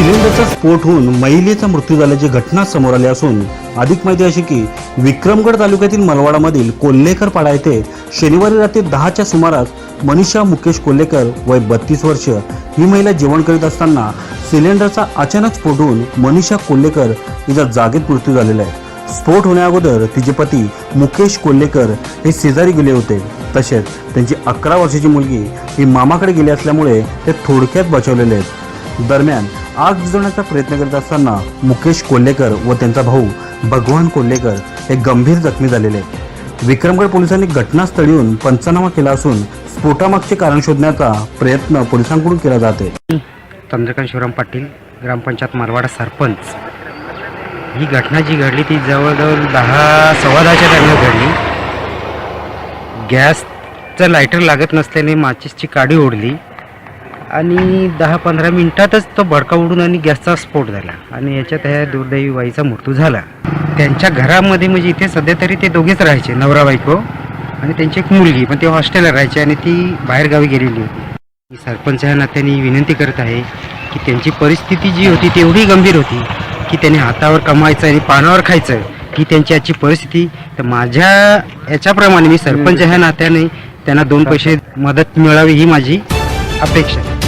सिलेंडरचा स्फोट होऊन महिलेचा मृत्यू झाल्याची घटना समोर आली असून अधिक माहिती अशी की विक्रमगड तालुक्यातील मलवाडामधील कोल्हेकर पाडा येथे शनिवारी रात्री दहाच्या सुमारास मनीषा मुकेश कोल्हेकर वय बत्तीस वर्ष ही महिला जेवण करीत असताना सिलेंडरचा अचानक स्फोट होऊन मनीषा कोल्हेकर हिचा जागेत मृत्यू झालेला आहे. स्फोट होण्याअगोदर तिचे पती मुकेश कोल्हेकर हे शेजारी गेले होते. तसेच त्यांची अकरा वर्षाची मुलगी ही मामाकडे गेली असल्यामुळे ते थोडक्यात बचावलेले आहेत. दरम्यान आग विझवण्याचा प्रयत्न करत असताना मुकेश कोल्हेकर व त्यांचा भाऊ भगवान कोल्हेकर हे गंभीर जखमी झालेले. आहेत विक्रमगड पोलिसांनी घटनास्थळी येऊन पंचनामा केला असून स्फोटामागचे कारण शोधण्याचा प्रयत्न पोलिसांकडून केला जाते चंद्रकांत शिवराम पाटील ग्रामपंचायत मारवाडा सरपंच. ही घटना जी घडली ती जवळजवळ दहा सव्वा दहाच्या दरम्यान घडली. गॅसचं लायटर लागत नसल्याने माचीसची काडी ओढली. आणि दहा पंधरा मिनिटातच तो भडका उडून आणि गॅसचा स्फोट झाला. आणि याच्यात ह्या दुर्दैवी बाईचा मृत्यू झाला. त्यांच्या घरामध्ये म्हणजे इथे सध्या तरी ते दोघेच राहायचे नवरा बायको आणि त्यांची एक मुलगी. पण ते हॉस्टेलला राहायचे आणि ती बाहेरगावी गेलेली होती. मी सरपंच या नात्याने विनंती करत आहे की त्यांची परिस्थिती जी होती ती एवढी गंभीर होती की त्यांनी हातावर कमायचं आणि पानावर खायचं ही त्यांची आजची परिस्थिती. तर माझ्या याच्याप्रमाणे मी सरपंच ह्या नात्याने त्यांना दोन पैसे मदत मिळावी ही माझी अपेक्षा आहे.